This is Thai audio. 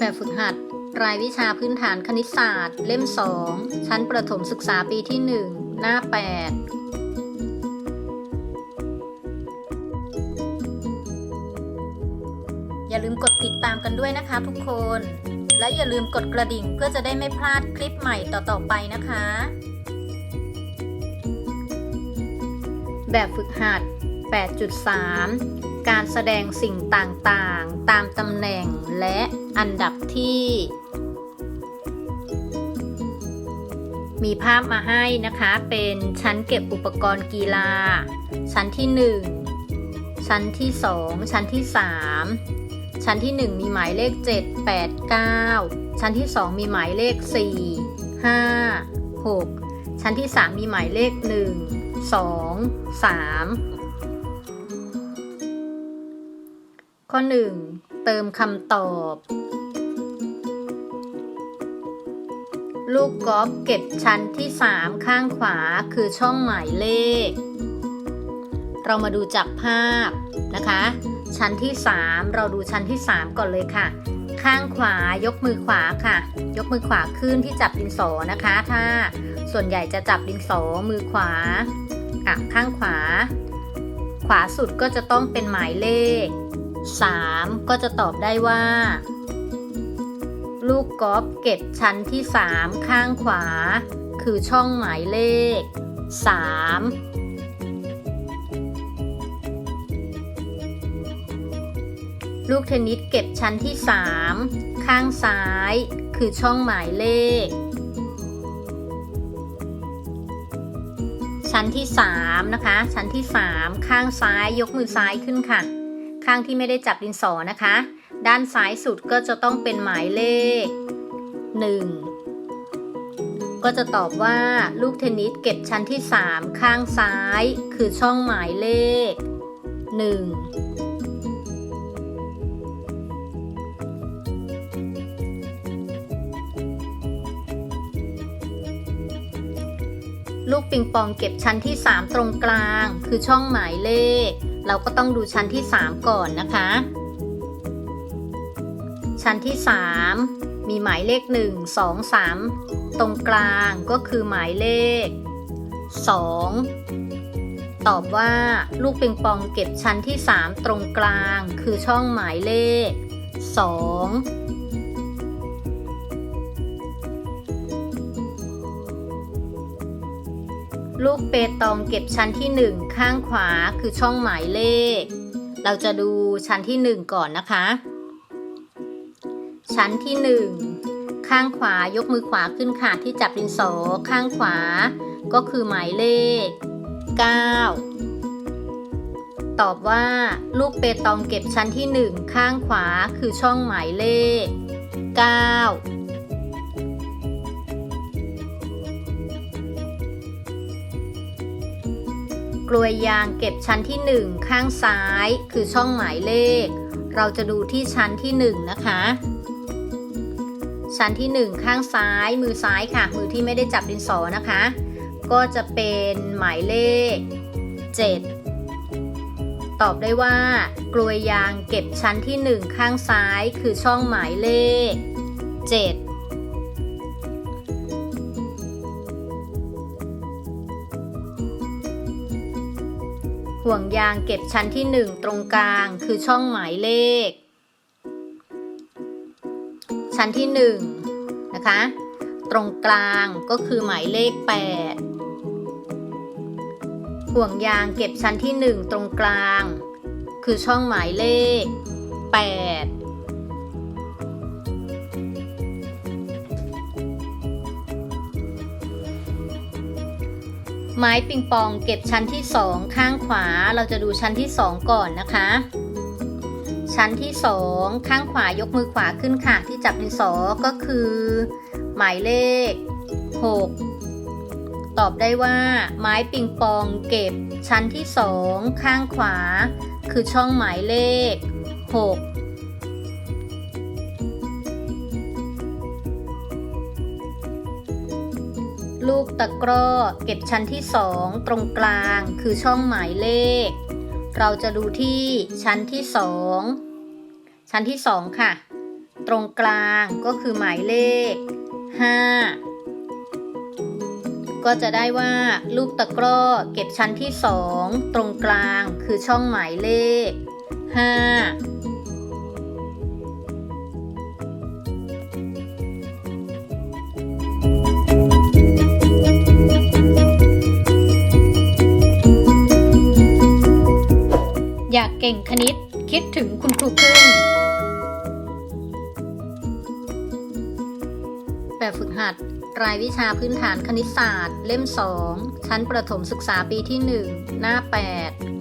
แบบฝึกหัด รายวิชาพื้นฐานคณิตศาสตร์ เล่ม 2 ชั้นประถมศึกษาปีที่ 1 หน้า 8อย่าลืมกดติดตามกันด้วยนะคะทุกคน และอย่าลืมกดกระดิ่งเพื่อจะได้ไม่พลาดคลิปใหม่ต่อ ๆ ไปนะคะ แบบฝึกหัด 8.3 การแสดงสิ่งต่างๆ ตามตำแหน่งและอันดับที่ มีภาพมาให้นะคะเป็นชั้นเก็บอุปกรณ์กีฬา ชั้นที่ 1 ชั้นที่ 2 ชั้นที่ 3 ชั้นที่ 1 มีหมายเลข 7 8 9 ชั้นที่ 2 มีหมายเลข 4 5 6 ชั้นที่ 3 มีหมายเลข 1 2 3 ข้อ 1 เติมคำตอบ ลูกกอล์ฟเก็บชั้นที่ 3 ข้างขวาคือช่องหมายเลข เรามาดูจากภาพนะคะ ชั้นที่ 3 เราดูชั้นที่ 3 ก่อนเลยค่ะ ข้างขวายกมือขวาค่ะ ยกมือขวาขึ้นที่จับดินสอนะคะ ถ้าส่วนใหญ่จะจับดินสอมือขวาอะข้างขวา ขวาสุดก็จะต้องเป็นหมายเลข 3 ก็จะตอบได้ว่า ลูกกอล์ฟเก็บชั้นที่ 3 ข้างขวา คือช่องหมายเลข 3ลูกเทนนิสเก็บชั้นที่ 3 ข้างซ้าย คือช่องหมายเลข ชั้นที่ 3 นะคะ ชั้นที่ 3 ข้างซ้ายยกมือซ้ายขึ้นค่ะ ข้างที่ไม่ได้จับดินสอนะคะ ด้านซ้ายสุดก็จะต้องเป็นหมายเลข 1 ก็จะตอบว่าลูกเทนนิสเก็บชั้นที่ 3 ข้างซ้ายคือช่องหมายเลข 1 ลูกปิงปองเก็บชั้นที่ 3 ตรงกลางคือช่องหมายเลข เราก็ต้องดูชั้นที่ 3 ก่อนนะคะ ชั้นที่ 3 มีหมายเลข 1 2 3 ตรงกลางก็คือหมายเลข 2 ตอบว่าลูกปิงปองเก็บชั้นที่ 3 ตรงกลาง คือช่องหมายเลข 2 ลูกเปตองเก็บชั้นที่ 1 ข้างขวาคือช่องหมายเลข เราจะดูชั้นที่ 1 ก่อนนะคะ ชั้นที่ 1 ข้างขวายกมือขวาขึ้นค่ะที่จับดินสอข้างขวา ก็คือหมายเลข 9 ตอบว่าลูกเปตองเก็บชั้นที่ 1 ข้างขวาคือช่องหมายเลข 9 กลวยยางเก็บชั้นที่ 1 ข้างซ้าย คือช่องหมายเลข เราจะดูที่ชั้นที่ 1 นะคะ ชั้นที่ 1 ข้างซ้าย มือซ้ายค่ะ มือที่ไม่ได้จับดินสอนะคะ ก็จะเป็นหมายเลข 7 ตอบได้ว่ากลวยยางเก็บชั้นที่ 1 ข้างซ้าย คือช่องหมายเลข 7 ห่วงยางเก็บชั้นที่ 1 ตรงกลางคือช่องหมายเลข ชั้นที่1นะคะตรงกลางก็คือหมายเลข 8 ห่วงยางเก็บชั้นที่ 1 ตรงกลาง คือช่องหมายเลข 8 ไม้ปิงปองเก็บชั้นที่2ข้างขวา เราจะดูชั้นที่2ก่อนนะคะ ชั้นที่2ข้างขวายกมือขวาขึ้นค่ะ ที่จับดินสอก็คือ หมายเลข 6 ตอบได้ว่า ไม้ปิงปองเก็บชั้นที่2ข้างขวา คือช่องหมายเลข 6 ลูกตะกร้อเก็บชั้นที่ 2 ตรงกลางคือช่องหมายเลข เราจะดูที่ชั้นที่ 2 ชั้นที่ 2 ค่ะ ตรงกลางก็คือหมายเลข 5 ก็จะได้ว่าลูกตะกร้อเก็บชั้นที่ 2 ตรงกลางคือช่องหมายเลข 5 อยากเก่งคณิต คิดถึงคุณครูพึ่งแบบฝึกหัด รายวิชาพื้นฐานคณิตศาสตร์ เล่ม 2 ชั้นประถมศึกษาปีที่ 1 หน้า 8